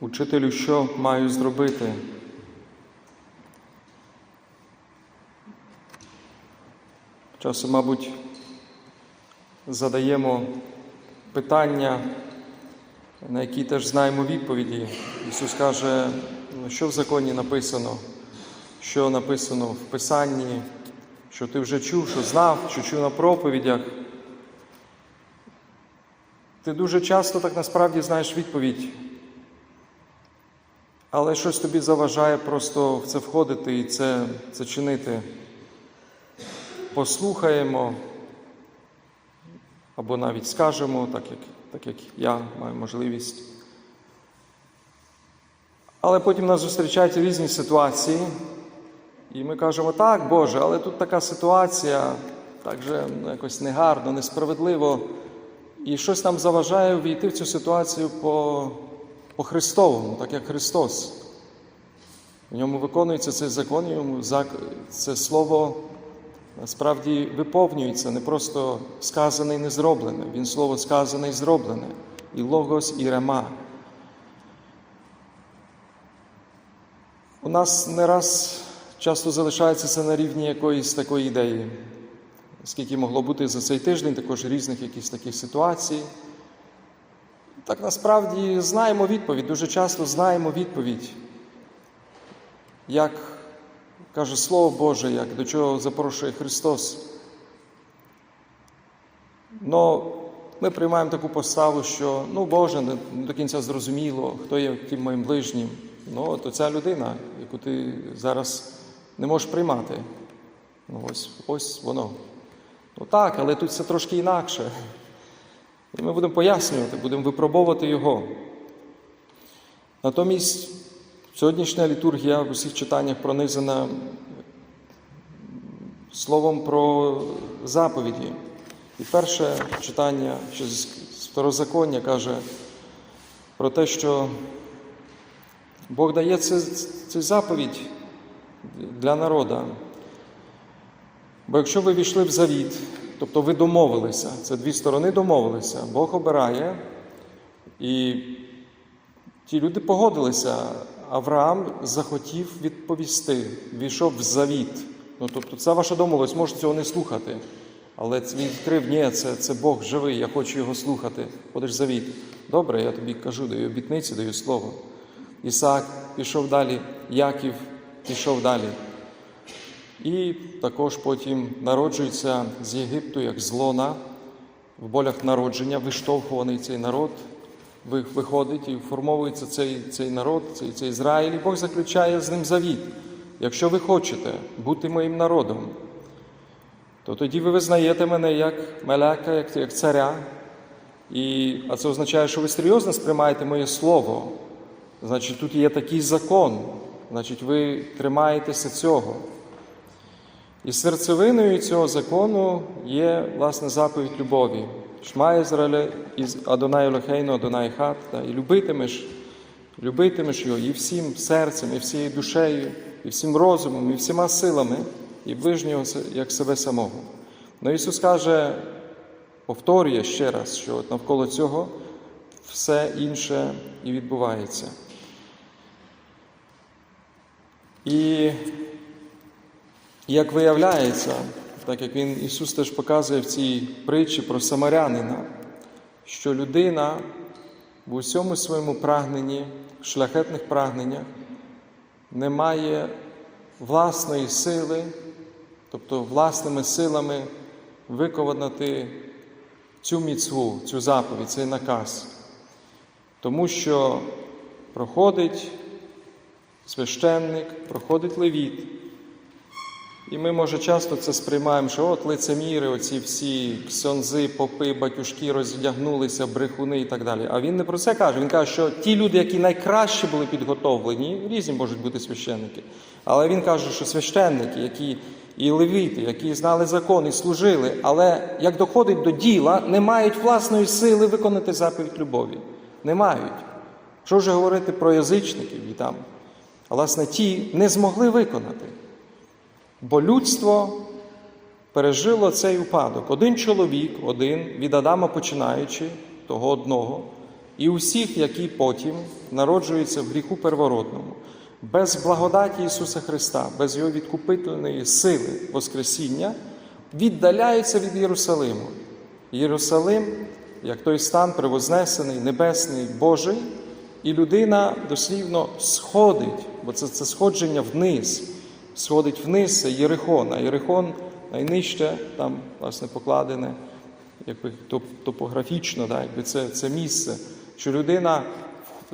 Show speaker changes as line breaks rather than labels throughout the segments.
Учителю, що маю зробити? Часом, мабуть, задаємо питання, на які теж знаємо відповіді. Ісус каже, «Ну, що в законі написано, що написано в Писанні, що ти вже чув, що знав, що чув на проповідях. Ти дуже часто так насправді знаєш відповідь, але щось тобі заважає просто в це входити і це, це чинити. Послухаємо або навіть скажемо, так як, так як я маю можливість. Але потім нас зустрічають різні ситуації, і ми кажемо, так, Боже, але тут така ситуація, так же ну, якось негарно, несправедливо. І щось нам заважає війти в цю ситуацію по, по Христовому, так як Христос. В ньому виконується цей закон, йому це слово насправді виповнюється, не просто сказане і не зроблене. Він слово сказане і зроблене. І логос, і рема. У нас не раз часто залишається це на рівні якоїсь такої ідеї, скільки могло бути за цей тиждень, також різних якихось таких ситуацій. Так насправді знаємо відповідь, дуже часто знаємо відповідь, як каже Слово Боже, як до чого запрошує Христос. Но ми приймаємо таку поставу, що ну Боже, не до кінця зрозуміло, хто є тим моїм ближнім. Ну, то ця людина, яку ти зараз не можеш приймати. Ну, ось, ось воно. Ну так, але тут все трошки інакше. І ми будемо пояснювати, будемо випробовувати його. Натомість сьогоднішня літургія в усіх читаннях пронизана словом про заповіді. І перше читання з второзаконня каже про те, що Бог дає цю заповідь для народа. Бо якщо ви війшли в завіт, тобто ви домовилися, це дві сторони домовилися, Бог обирає, і ті люди погодилися. Авраам захотів відповісти, війшов в завіт. Ну, тобто, це ваша домовленість, можете цього не слухати. Але він відкрив, ні, це, це Бог живий, я хочу його слухати. Ходиш завіт. Добре, я тобі кажу, даю обітниці, даю слово. Ісаак пішов далі, Яків пішов далі. І також потім народжується з Єгипту як з лона, в болях народження, виштовхуваний цей народ, виходить і формовується цей, цей народ, цей, цей Ізраїль, і Бог заключає з ним завіт. Якщо ви хочете бути моїм народом, то тоді ви визнаєте мене як меляка, як, як царя. І, а це означає, що ви серйозно сприймаєте моє слово. Значить, тут є такий закон, значить, ви тримаєтеся цього. І серцевиною цього закону є власне заповідь любові. Шма Ізраїля із Адонай Елохейну, Адонай Хат, і любитимеш, любитимеш його і всім серцем, і всією душею, і всім розумом, і всіма силами, і ближнього як себе самого. Ну Ісус каже, повторює ще раз, що навколо цього все інше і відбувається. І як виявляється, так як він Ісус теж показує в цій притчі про самарянина, що людина в усьому своєму прагненні, шляхетних прагненнях, не має власної сили, тобто власними силами виконати цю міцву, цю заповідь, цей наказ. Тому що проходить священник, проходить левіт. І ми, може, часто це сприймаємо, що от лицеміри, оці всі ксьонзи, попи, батюшки роздягнулися, брехуни і так далі. А він не про це каже. Він каже, що ті люди, які найкраще були підготовлені, різні можуть бути священники. Але він каже, що священники, які і левіти, які знали закон і служили, але як доходить до діла, не мають власної сили виконати заповідь любові. Не мають. Що вже говорити про язичників і там? А власне, ті не змогли виконати. Бо людство пережило цей упадок. Один чоловік, один від Адама починаючи, того одного, і усіх, які потім народжуються в гріху первородному, без благодаті Ісуса Христа, без Його відкупительної сили Воскресіння, віддаляються від Єрусалиму. Єрусалим, як той стан превознесений, небесний, Божий, і людина дослівно сходить, бо це, це сходження вниз, сходить вниз, це Єрихон, а Єрихон найнижче, там, власне, покладене, якби топографічно, да, якби це, це місце, що людина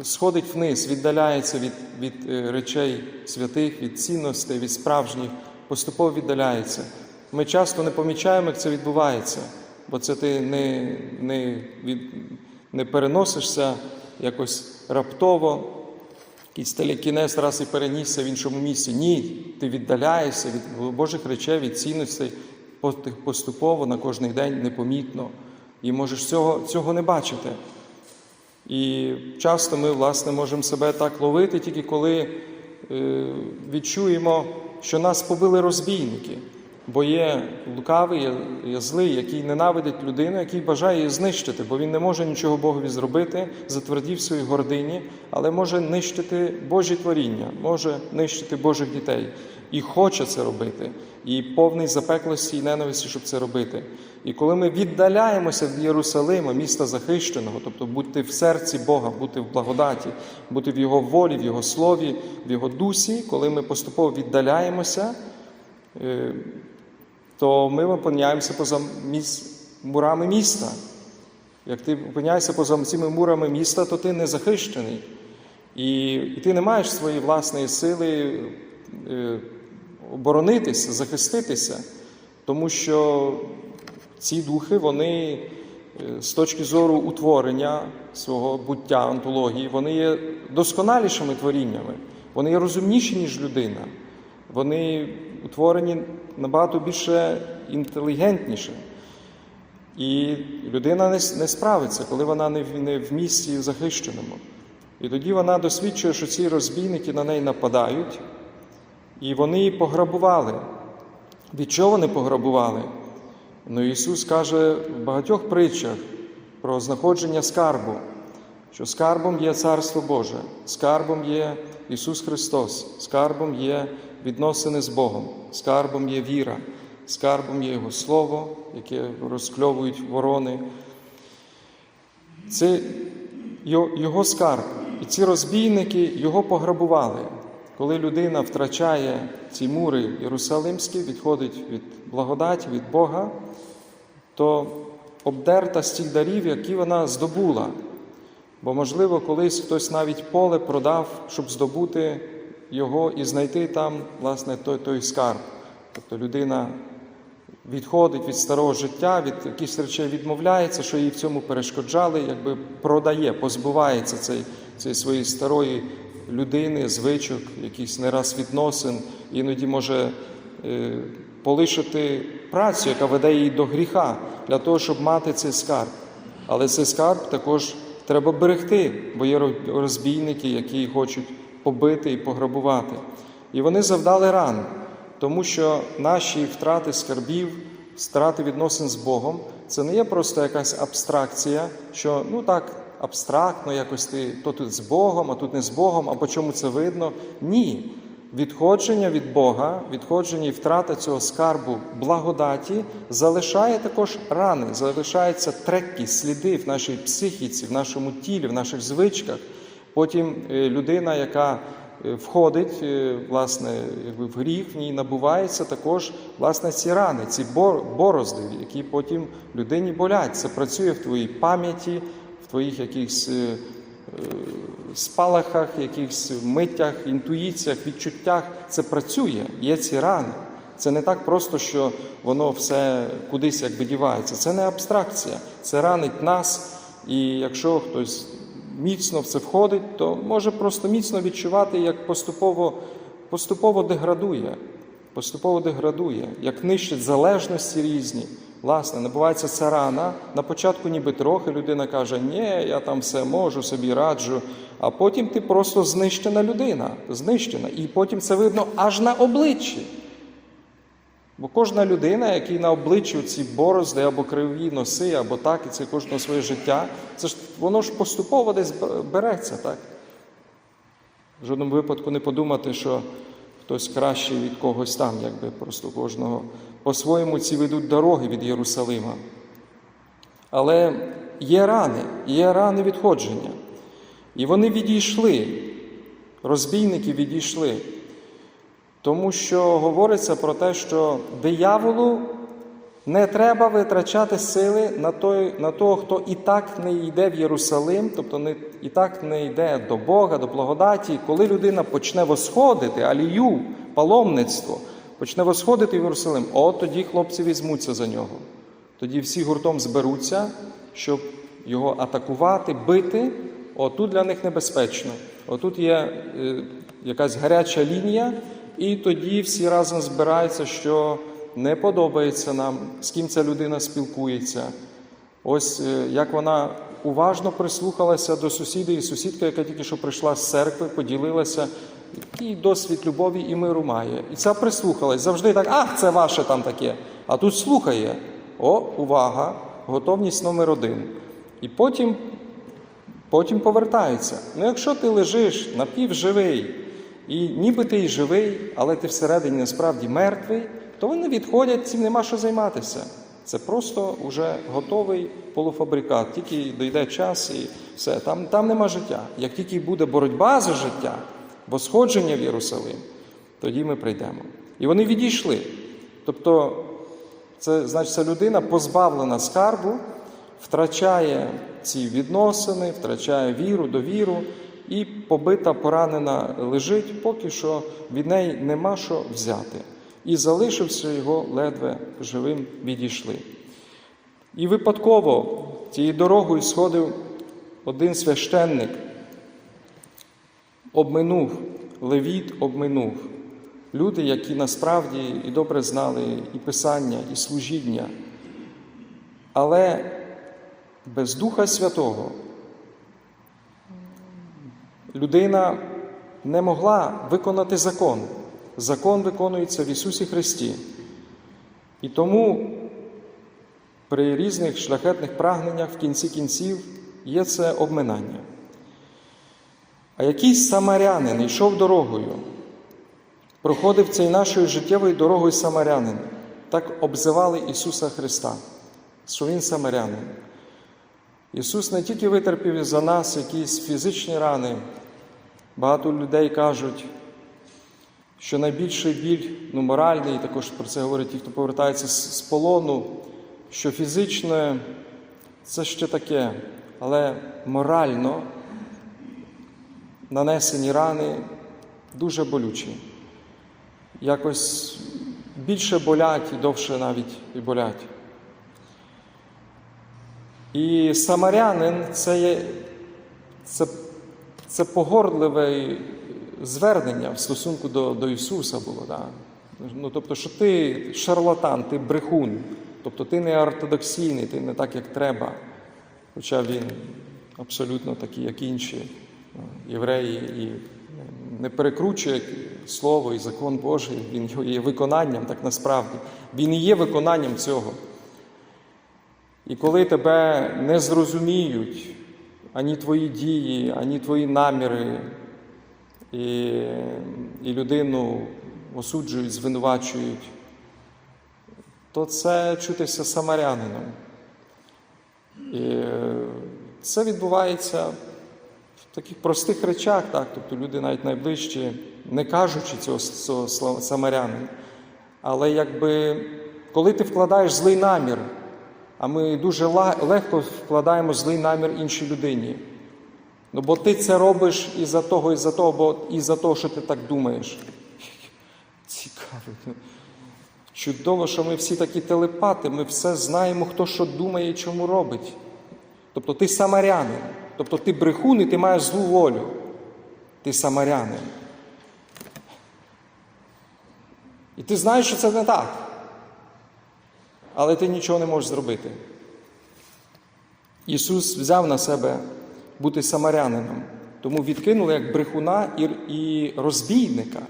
сходить вниз, віддаляється від, від е, речей святих, від цінностей, від справжніх, поступово віддаляється. Ми часто не помічаємо, як це відбувається, бо це ти не, не, від, не переносишся якось раптово, якийсь телекінез раз і перенісся в іншому місці. Ні, ти віддаляєшся від Божих речей, від цінностей поступово на кожний день непомітно. І можеш цього, цього не бачити. І часто ми, власне, можемо себе так ловити, тільки коли е, відчуємо, що нас побили розбійники. Бо є лукавий, є, злий, який ненавидить людину, який бажає її знищити, бо він не може нічого Богові зробити, затвердів в своїй гордині, але може нищити Божі творіння, може нищити Божих дітей. І хоче це робити, і повний запеклості і ненависті, щоб це робити. І коли ми віддаляємося від Єрусалима, міста захищеного, тобто бути в серці Бога, бути в благодаті, бути в Його волі, в Його слові, в Його дусі, коли ми поступово віддаляємося, е, то ми опиняємося поза мурами міста. Як ти опиняєшся поза цими мурами міста, то ти не захищений. І, і ти не маєш своєї власної сили е, оборонитися, захиститися, тому що ці духи, вони е, з точки зору утворення свого буття, онтології, вони є досконалішими творіннями, вони є розумніші, ніж людина. Вони утворені набагато більше інтелігентніше. І людина не, справиться, коли вона не в місці захищеному. І тоді вона досвідчує, що ці розбійники на неї нападають, і вони її пограбували. Від чого вони пограбували? Ну, Ісус каже в багатьох притчах про знаходження скарбу, що скарбом є Царство Боже, скарбом є Ісус Христос, скарбом є відносини з Богом, скарбом є віра, скарбом є Його Слово, яке розкльовують ворони. Це Його скарб. І ці розбійники його пограбували. Коли людина втрачає ці мури Єрусалимські, відходить від благодаті, від Бога, то обдерта з тих дарів, які вона здобула. Бо, можливо, колись хтось навіть поле продав, щоб здобути його і знайти там, власне, той, той скарб. Тобто людина відходить від старого життя, від якихось речей відмовляється, що їй в цьому перешкоджали, якби продає, позбувається цієї, цієї своєї старої людини, звичок, якихось не раз відносин, іноді може е, полишити працю, яка веде її до гріха, для того, щоб мати цей скарб. Але цей скарб також треба берегти, бо є розбійники, які хочуть побити і пограбувати. І вони завдали ран, тому що наші втрати скарбів, втрати відносин з Богом це не є просто якась абстракція, що ну так абстрактно, якось ти то тут з Богом, а тут не з Богом, а по чому це видно. Ні. Відходження від Бога, відходження і втрата цього скарбу благодаті залишає також рани, залишаються треки, сліди в нашій психіці, в нашому тілі, в наших звичках. Потім е, людина, яка е, входить е, власне, в гріх, в ній набувається також власне, ці рани, ці борозди, які потім людині болять. Це працює в твоїй пам'яті, в твоїх якихось спалахах, якихось миттях, інтуїціях, відчуттях. Це працює, є ці рани. Це не так просто, що воно все кудись якби дівається. Це не абстракція, це ранить нас. І якщо хтось міцно в це входить, то може просто міцно відчувати, як поступово, поступово деградує, поступово деградує, як нищить залежності різні. Власне, набувається ця рана. На початку ніби трохи людина каже, ні, я там все можу, собі раджу. А потім ти просто знищена людина, знищена. І потім це видно аж на обличчі. Бо кожна людина, який на обличчі ці борозди або криві носи, або так, і це кожного своє життя, це ж воно ж поступово десь береться, так? В жодному випадку не подумати, що хтось кращий від когось там, якби просто кожного. По-своєму ці ведуть дороги від Єрусалима. Але є рани, є рани відходження. І вони відійшли, розбійники відійшли. Тому що говориться про те, що дияволу не треба витрачати сили на, той, на того, хто і так не йде в Єрусалим, тобто не, і так не йде до Бога, до благодаті. Коли людина почне восходити, алію, паломництво, почне восходити в Єрусалим, от тоді хлопці візьмуться за нього. Тоді всі гуртом зберуться, щоб його атакувати, бити. Отут для них небезпечно. Отут є е, якась гаряча лінія, і тоді всі разом збираються, що не подобається нам, з ким ця людина спілкується. Ось е, як вона уважно прислухалася до сусіда і сусідка, яка тільки що прийшла з церкви, поділилася, який досвід любові і миру має. І ця прислухалась. Завжди так, ах, це ваше там таке. А тут слухає. О, увага, готовність номер один. І потім, потім повертаються. Ну, якщо ти лежиш напівживий, і ніби ти й живий, але ти всередині насправді мертвий, то вони відходять, цим нема що займатися. Це просто вже готовий полуфабрикат. Тільки дійде час і все. Там, там нема життя. Як тільки буде боротьба за життя, восходження в Єрусалим, тоді ми прийдемо. І вони відійшли. Тобто, це значить, ця людина позбавлена скарбу, втрачає ці відносини, втрачає віру, довіру, і побита, поранена лежить, поки що від неї нема що взяти. І залишився його ледве живим відійшли. І випадково цією дорогою сходив один священник, обминув, левіт обминув. Люди, які насправді і добре знали і Писання, і служіння, але без Духа Святого людина не могла виконати закон. Закон виконується в Ісусі Христі. І тому при різних шляхетних прагненнях в кінці кінців є це обминання. А якийсь самарянин йшов дорогою, проходив цей нашою життєвою дорогою самарянин. Так обзивали Ісуса Христа, що Він самарянин. Ісус не тільки витерпів за нас якісь фізичні рани, багато людей кажуть, що найбільший біль, ну моральний, також про це говорять ті, хто повертається з, з полону, що фізичне це ще таке, але морально нанесені рани дуже болючі. Якось більше болять і довше навіть і болять. І самарянин це, є, це, це погордливе звернення в стосунку до, до Ісуса було. Да? Ну, тобто, що ти шарлатан, ти брехун, тобто ти не ортодоксійний, ти не так, як треба. Хоча він абсолютно такий, як інші е, євреї, і не перекручує слово і закон Божий, він його є виконанням, так насправді. Він і є виконанням цього. І коли тебе не зрозуміють ані твої дії, ані твої наміри, і, і людину осуджують, звинувачують, то це чутися самарянином. І це відбувається в таких простих речах, так, тобто люди навіть найближчі, не кажучи цього, цього слова самарянин. Але якби коли ти вкладаєш злий намір, а ми дуже легко вкладаємо злий намір іншій людині. Ну, бо ти це робиш із-за того, із-за того, бо із-за того, що ти так думаєш. Цікаво. Чудово, що ми всі такі телепати, ми все знаємо, хто що думає і чому робить. Тобто ти самарянин, тобто ти брехун і ти маєш злу волю. Ти самарянин. І ти знаєш, що це не так. Але ти нічого не можеш зробити. Ісус взяв на себе бути самарянином, тому відкинули як брехуна і, розбійника,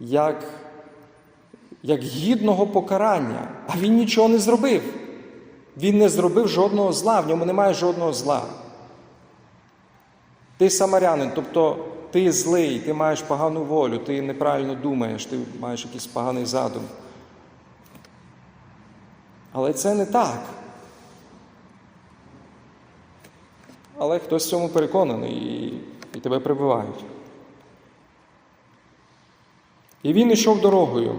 як, як гідного покарання. А він нічого не зробив. Він не зробив жодного зла, в ньому немає жодного зла. Ти самарянин, тобто ти злий, ти маєш погану волю, ти неправильно думаєш, ти маєш якийсь поганий задум. Але це не так. Але хтось в цьому переконаний і, і тебе прибивають. І він йшов дорогою.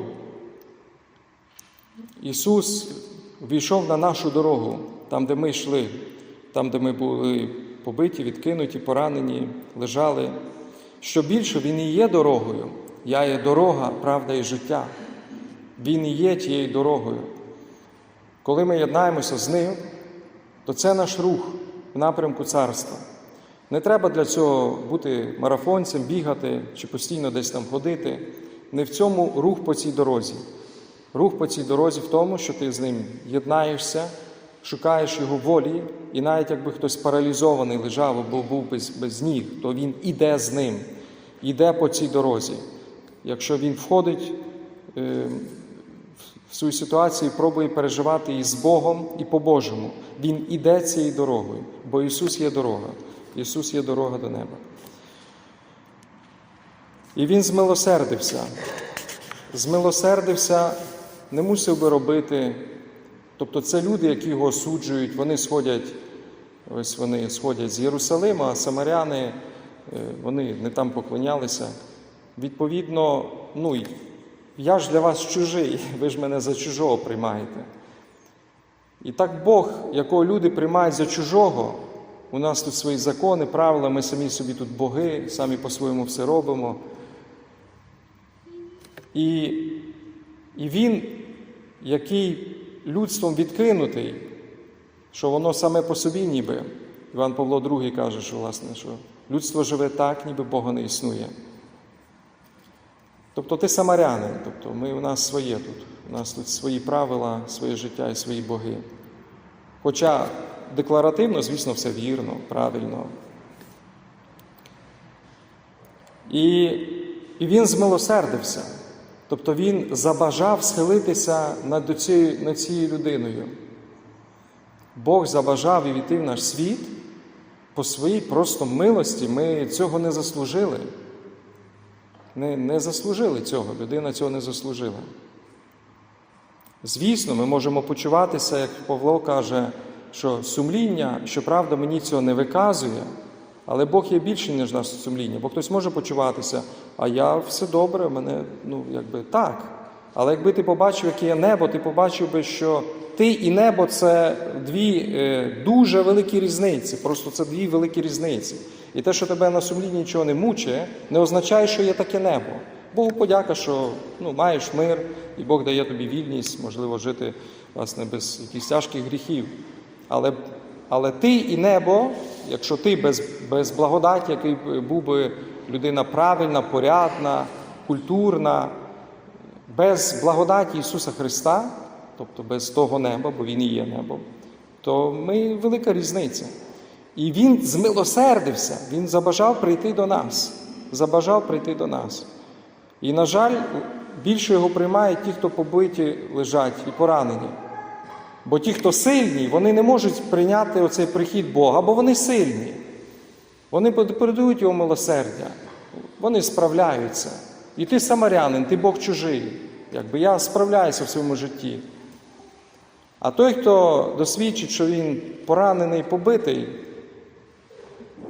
Ісус війшов на нашу дорогу, там, де ми йшли, там, де ми були побиті, відкинуті, поранені, лежали. Що більше, Він і є дорогою. Я є дорога, правда і життя. Він і є тією дорогою. Коли ми єднаємося з Ним, то це наш рух в напрямку царства. Не треба для цього бути марафонцем, бігати чи постійно десь там ходити. Не в цьому рух по цій дорозі. Рух по цій дорозі в тому, що ти з ним єднаєшся, шукаєш його волі, і навіть якби хтось паралізований лежав або був без, без ніг, то він іде з ним, іде по цій дорозі. Якщо він входить е, свою ситуацію, і пробує переживати її з Богом і по-божому, він іде цією дорогою, бо Ісус є дорога. Ісус є дорога до неба. І Він змилосердився. Змилосердився, не мусив би робити. Тобто це люди, які його осуджують, вони сходять, ось вони сходять з Єрусалима, а самаряни, е, вони не там поклонялися. Відповідно, ну, я ж для вас чужий, ви ж мене за чужого приймаєте. І так Бог, якого люди приймають за чужого, у нас тут свої закони, правила, ми самі собі тут боги, самі по-своєму все робимо. І, і він, який людством відкинутий, що воно саме по собі ніби. Іван Павло II каже, що власне, що людство живе так, ніби Бога не існує. Тобто ти самарянин, тобто ми, у нас своє тут, у нас тут свої правила, своє життя і свої боги. Хоча декларативно, звісно, все вірно, правильно. І, і він змилосердився. Тобто він забажав схилитися над цією, над цією людиною. Бог забажав і війти в наш світ по своїй просто милості. Ми цього не заслужили. Не, не заслужили цього, людина цього не заслужила. Звісно, ми можемо почуватися, як Павло каже, що сумління, щоправда, мені цього не виказує, але Бог є більший, ніж наше сумління. Бо хтось може почуватися, а я все добре, мене, ну, якби так. Але якби ти побачив, яке є небо, ти побачив би, що ти і небо це дві е, дуже великі різниці. Просто це дві великі різниці. І те, що тебе на сумлінні нічого не мучає, не означає, що є таке небо. Богу подяка, що ну, маєш мир, і Бог дає тобі вільність, можливо, жити власне, без якихось тяжких гріхів. Але, але ти і небо, якщо ти без, без благодаті, який був би людина правильна, порядна, культурна, без благодаті Ісуса Христа, тобто без того неба, бо Він і є небом, то ми велика різниця. І Він змилосердився, Він забажав прийти до нас. Забажав прийти до нас. І, на жаль, більше його приймають ті, хто побиті лежать і поранені. Бо ті, хто сильні, вони не можуть прийняти оцей прихід Бога, бо вони сильні. Вони передають його милосердя, вони справляються. І ти самарянин, ти Бог чужий. Якби я справляюся в своєму житті. А той, хто досвідчить, що він поранений, побитий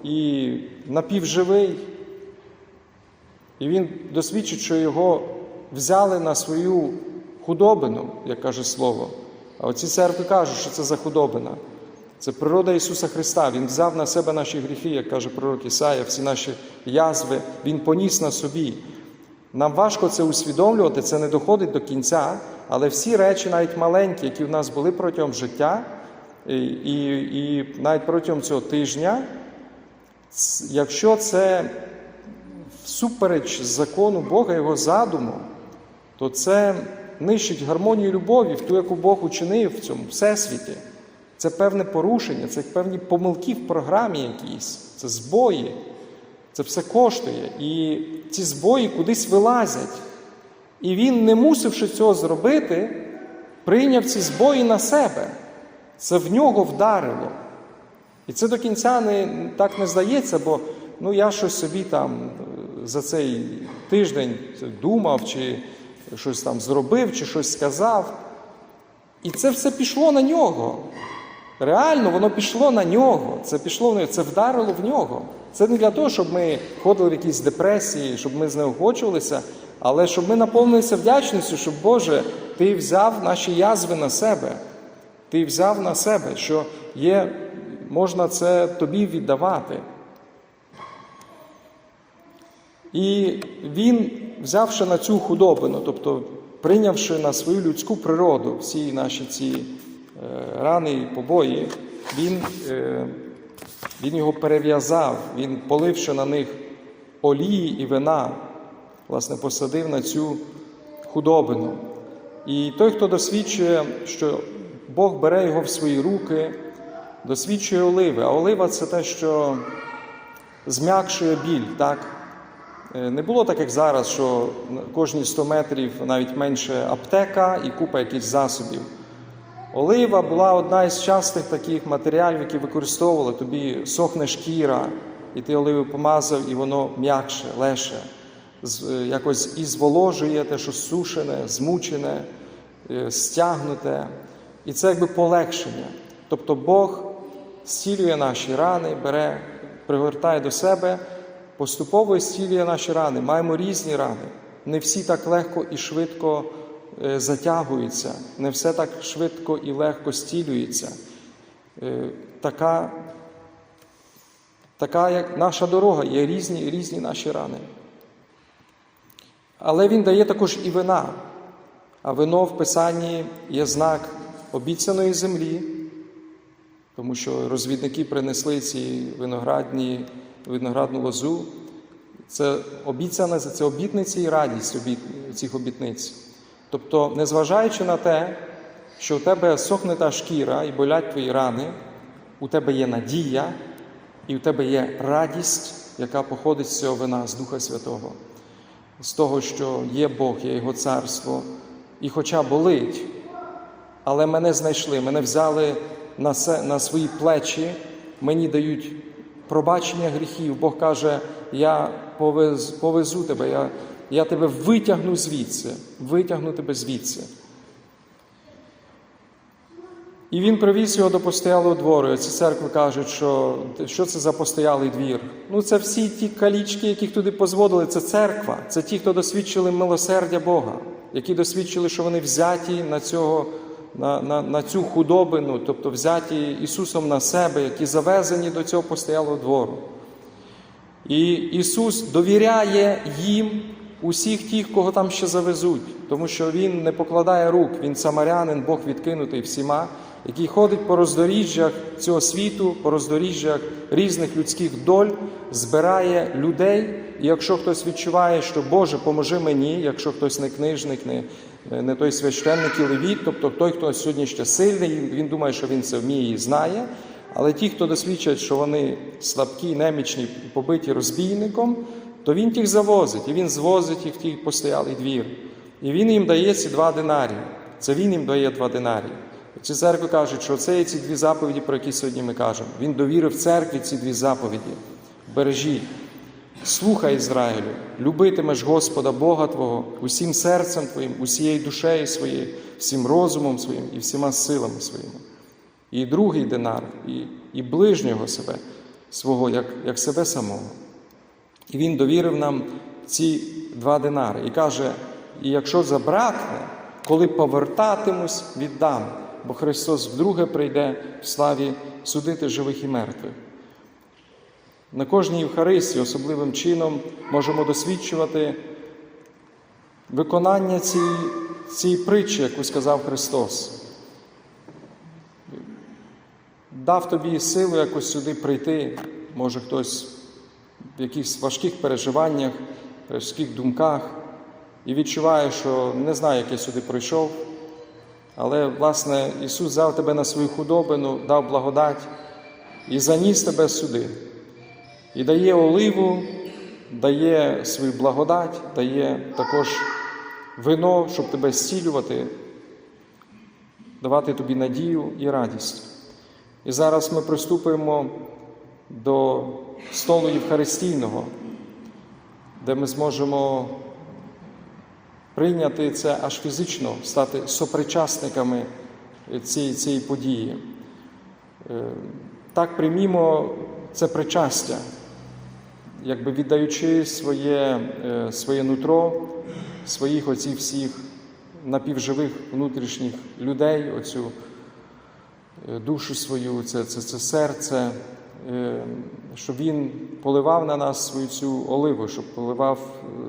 і напівживий, і він досвідчить, що його взяли на свою худобину, як каже слово. А оці церкви кажуть, що це за худобина. Це природа Ісуса Христа. Він взяв на себе наші гріхи, як каже пророк Ісая, всі наші язви, Він поніс на собі. Нам важко це усвідомлювати, це не доходить до кінця, але всі речі, навіть маленькі, які в нас були протягом життя, і, і, і навіть протягом цього тижня, якщо це всупереч закону Бога, Його задуму, то це нищить гармонію любові, в ту, яку Бог учинив в цьому всесвіті. Це певне порушення, це певні помилки в програмі якісь, це збої. Це все коштує. І ці збої кудись вилазять. І він, не мусивши цього зробити, прийняв ці збої на себе. Це в нього вдарило. І це до кінця не, так не здається, бо ну я щось собі там е, за цей тиждень думав, чи щось там зробив, чи щось сказав. І це все пішло на нього. Реально, воно пішло на нього. Це пішло в нього, це вдарило в нього. Це не для того, щоб ми ходили в якісь депресії, щоб ми знеохочувалися, але щоб ми наповнилися вдячністю, щоб Боже, Ти взяв наші язви на себе. Ти взяв на себе, що є, можна це тобі віддавати. І він, взявши на цю худобину, тобто прийнявши на свою людську природу всі наші ці е, рани і побої, він, е, він його перев'язав, він, поливши на них олії і вина, власне, посадив на цю худобину. І той, хто досвідчує, що Бог бере його в свої руки, досвідчує оливи. А олива це те, що зм'якшує біль. так? Е, Не було так, як зараз, що кожні 100 метрів навіть менше аптека і купа якихось засобів. Олива була одна із частих таких матеріалів, які використовували. Тобі сохне шкіра, і ти оливу помазав, і воно м'якше, леше, е, якось і зволожує те, що сушене, змучене, е, стягнуте. І це якби полегшення. Тобто Бог зцілює наші рани, бере, пригортає до себе, поступово зцілює наші рани. Маємо різні рани. Не всі так легко і швидко е, затягуються, не все так швидко і легко зцілюється. Е, Така, така як наша дорога, є різні, різні наші рани. Але він дає також і вина. А вино в Писанні є знак обіцяної землі, тому що розвідники принесли ці виноградні, виноградну лозу. Це обіцяне, це обітниці і радість цих обітниць. Тобто, незважаючи на те, що у тебе сохне та шкіра і болять твої рани, у тебе є надія і у тебе є радість, яка походить з цього вина, з Духа Святого, з того, що є Бог, є Його царство. І хоча болить, але мене знайшли, мене взяли на, се, на свої плечі, мені дають пробачення гріхів. Бог каже: я повез, повезу тебе, я, я тебе витягну звідси, витягну тебе звідси. І він привіз його до постоялого двору. І ці церкви кажуть, що що це за постоялий двір? Ну, це всі ті калічки, яких туди позводили, це церква. Це ті, хто досвідчили милосердя Бога, які досвідчили, що вони взяті на, цього, на, на, на цю худобину, тобто взяті Ісусом на себе, які завезені до цього постоялого двору. І Ісус довіряє їм усіх тих, кого там ще завезуть, тому що Він не покладає рук, Він самарянин, Бог відкинутий всіма, який ходить по роздоріжжях цього світу, по роздоріжжях різних людських доль, збирає людей. І якщо хтось відчуває, що Боже, поможи мені, якщо хтось не книжник, не, не той священник і левіт, тобто той, хто сьогодні ще сильний, він думає, що він це вміє і знає. Але ті, хто досвідчать, що вони слабкі, немічні, побиті розбійником, то він тих завозить, і він звозить їх в ті постоялий двір. І він їм дає ці два динарії. Це він їм дає два динарії. Ці церкви кажуть, що це є ці дві заповіді, про які сьогодні ми кажемо. Він довірив церкві ці дві заповіді. Бережіть. Слухай Ізраїлю, любитимеш Господа Бога Твого усім серцем Твоїм, усією душею своєю, всім розумом своїм і всіма силами своїми. І другий динар, і, і ближнього себе, свого, як, як себе самого. І він довірив нам ці два динари і каже: і якщо забракне, коли повертатимусь, віддам, бо Христос вдруге прийде в славі судити живих і мертвих. На кожній Євхаристії особливим чином можемо досвідчувати виконання цієї, цієї притчі, яку сказав Христос. Дав тобі силу якось сюди прийти, може хтось в якихось важких переживаннях, важких думках, і відчуває, що не знає, як я сюди прийшов. Але, власне, Ісус взяв тебе на свою худобину, дав благодать і заніс тебе сюди. І дає оливу, дає свою благодать, дає також вино, щоб тебе зцілювати, давати тобі надію і радість. І зараз ми приступимо до столу Євхаристійного, де ми зможемо прийняти це аж фізично, стати сопричасниками цієї, цієї події. Е, Так приймімо це причастя, якби віддаючи своє, е, своє нутро, своїх оцих всіх напівживих внутрішніх людей, оцю е, душу свою, це, це, це серце, щоб він поливав на нас свою цю оливу, щоб поливав,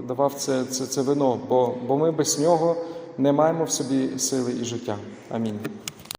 давав це, це, це вино, бо, бо ми без нього не маємо в собі сили і життя. Амінь.